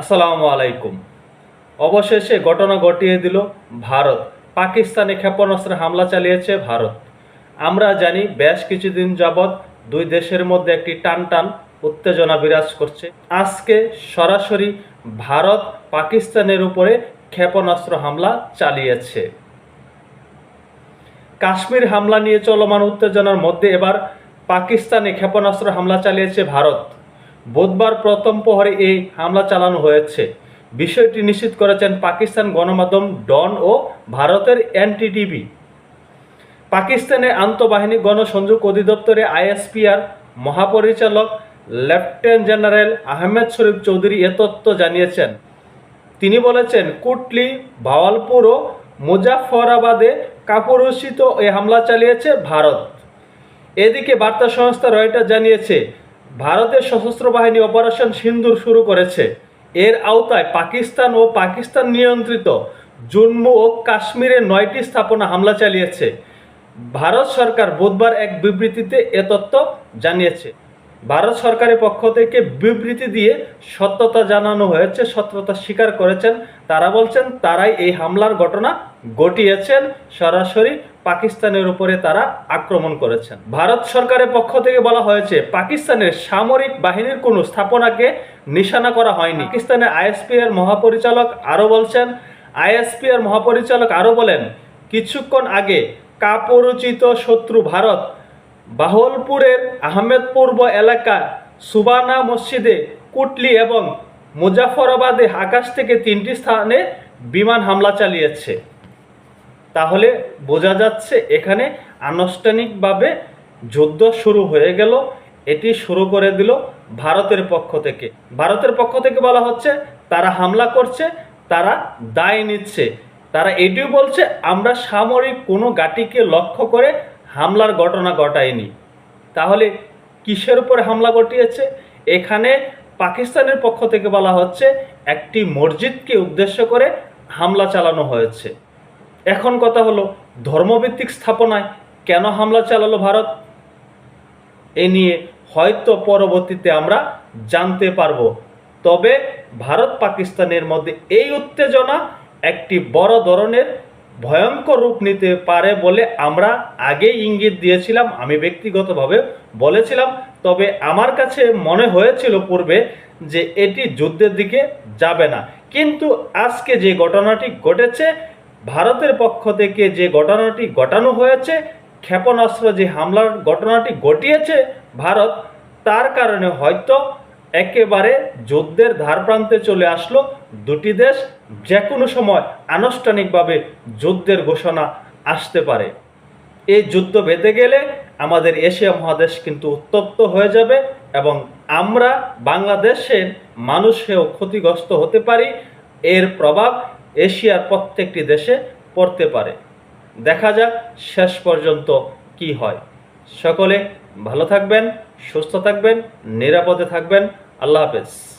আসসালামু আলাইকুম। অবশেষে ঘটনা ঘটিয়ে দিল ভারত। পাকিস্তানে ক্ষেপণাস্ত্রে হামলা চালিয়েছে ভারত। আমরা জানি বেশ কিছুদিন যাবৎ দুই দেশের মধ্যে একটি টান টান উত্তেজনা বিরাজ করছে। আজকে সরাসরি ভারত পাকিস্তানের উপরে ক্ষেপণাস্ত্র হামলা চালিয়েছে। কাশ্মীর হামলা নিয়ে চলমান উত্তেজনার মধ্যে এবার পাকিস্তানে ক্ষেপণাস্ত্র হামলা চালিয়েছে ভারত। বুধবার প্রথম প্রহরে এই হামলা চালানো হয়েছে। বিষয়টি নিশ্চিত করেছেন পাকিস্তান গণমাধ্যম ডন ও ভারতের এনটিটিভি। পাকিস্তানের আন্তঃবাহিনী গণসংযোগ অধিদপ্তরে আইএসপিআর মহাপরিচালক লেফটেন্যান্ট জেনারেল আহমেদ শরীফ চৌধুরী এ তথ্য জানিয়েছেন। তিনি বলেছেন, কুটলি, ভাওয়ালপুর ও মুজাফরাবাদে কাপুরুষিত এই হামলা চালিয়েছে ভারত। এদিকে বার্তা সংস্থা রয়টার জানিয়েছে ভারতের সশস্ত্র বাহিনী অপারেশন সিন্দুর শুরু করেছে। এর আওতায় পাকিস্তান ও পাকিস্তান নিয়ন্ত্রিত জম্মু ও কাশ্মীরে নয়টি স্থাপনা হামলা চালিয়েছে। ভারত সরকার বুধবার এক বিবৃতিতে এ তথ্য জানিয়েছে। ভারত সরকারের পক্ষ থেকে বিবৃতি দিয়ে সত্যতা জানানো হয়েছে, সত্যতা স্বীকার করেছেন। তারা বলছেন, তারাই এই হামলার ঘটনা ঘটিয়েছেন সরাসরি পাকিস্তানের উপরে তারা আক্রমণ করেছেন। ভারত সরকারের পক্ষ থেকে বলা হয়েছে, পাকিস্তানের সামরিক বাহিনীর কোনো স্থাপনাকে নিশানা করা হয়নি। পাকিস্তানের আইএসপিআর মহাপরিচালক আরও বলছেন আইএসপিআর মহাপরিচালক আরও বলেন, কিছুক্ষণ আগে কাপরিচিত শত্রু ভারত বাহলপুরের আহমেদপূর্ব এলাকা সুবানা মসজিদে কুটলি এবং মুজাফরাবাদে আকাশ থেকে তিনটি স্থানে বিমান হামলা চালিয়েছে। তাহলে বোঝা যাচ্ছে এখানে আনুষ্ঠানিকভাবে যুদ্ধ শুরু হয়ে গেল। এটি শুরু করে দিল ভারতের পক্ষ থেকে। ভারতের পক্ষ থেকে বলা হচ্ছে, তারা হামলা করছে, তারা দায় নিচ্ছে। তারা এটিও বলছে, আমরা সামরিক কোনো গাটিকে লক্ষ্য করে হামলার ঘটনা ঘটায়নি। তাহলে কিসের উপরে হামলা ঘটিয়েছে? এখানে পাকিস্তানের পক্ষ থেকে বলা হচ্ছে, একটি মসজিদকে উদ্দেশ্য করে হামলা চালানো হয়েছে। এখন কথা হলো, ধর্মভিত্তিক স্থাপনায় কেন হামলা চালালো ভারত? এ নিয়ে হয়তো পরবর্তীতে আমরা জানতে পারব। তবে ভারত পাকিস্তানের মধ্যে এই উত্তেজনা একটি বড় ধরনের ভয়ঙ্কর রূপ নিতে পারে বলে আমরা আগেই ইঙ্গিত দিয়েছিলাম, আমি ব্যক্তিগতভাবে বলেছিলাম। তবে আমার কাছে মনে হয়েছিল পূর্বে যে এটি যুদ্ধের দিকে যাবে না। কিন্তু আজকে যে ঘটনাটি ঘটেছে ভারতের পক্ষ থেকে যে ঘটনাটি ঘটানো হয়েছে, ক্ষেপণাস্ত্র যে হামলার ঘটনাটি ঘটিয়েছে ভারত, তার কারণে হয়তো একেবারে যুদ্ধের ধারপ্রান্তে চলে আসলো দুটি দেশ যে কোনো সময় আনুষ্ঠানিকভাবে যুদ্ধের ঘোষণা আসতে পারে। এই যুদ্ধ বেঁধে গেলে আমাদের এশিয়া মহাদেশ কিন্তু উত্তপ্ত হয়ে যাবে এবং আমরা বাংলাদেশের মানুষেও ক্ষতিগ্রস্ত হতে পারি। এর প্রভাব এশিয়ার প্রত্যেকটি দেশে পড়তে পারে। দেখা যাক শেষ পর্যন্ত কি হয়। সকলে ভালো থাকবেন, সুস্থ থাকবেন, নিরাপদে থাকবেন। আল্লাহ হাফেজ।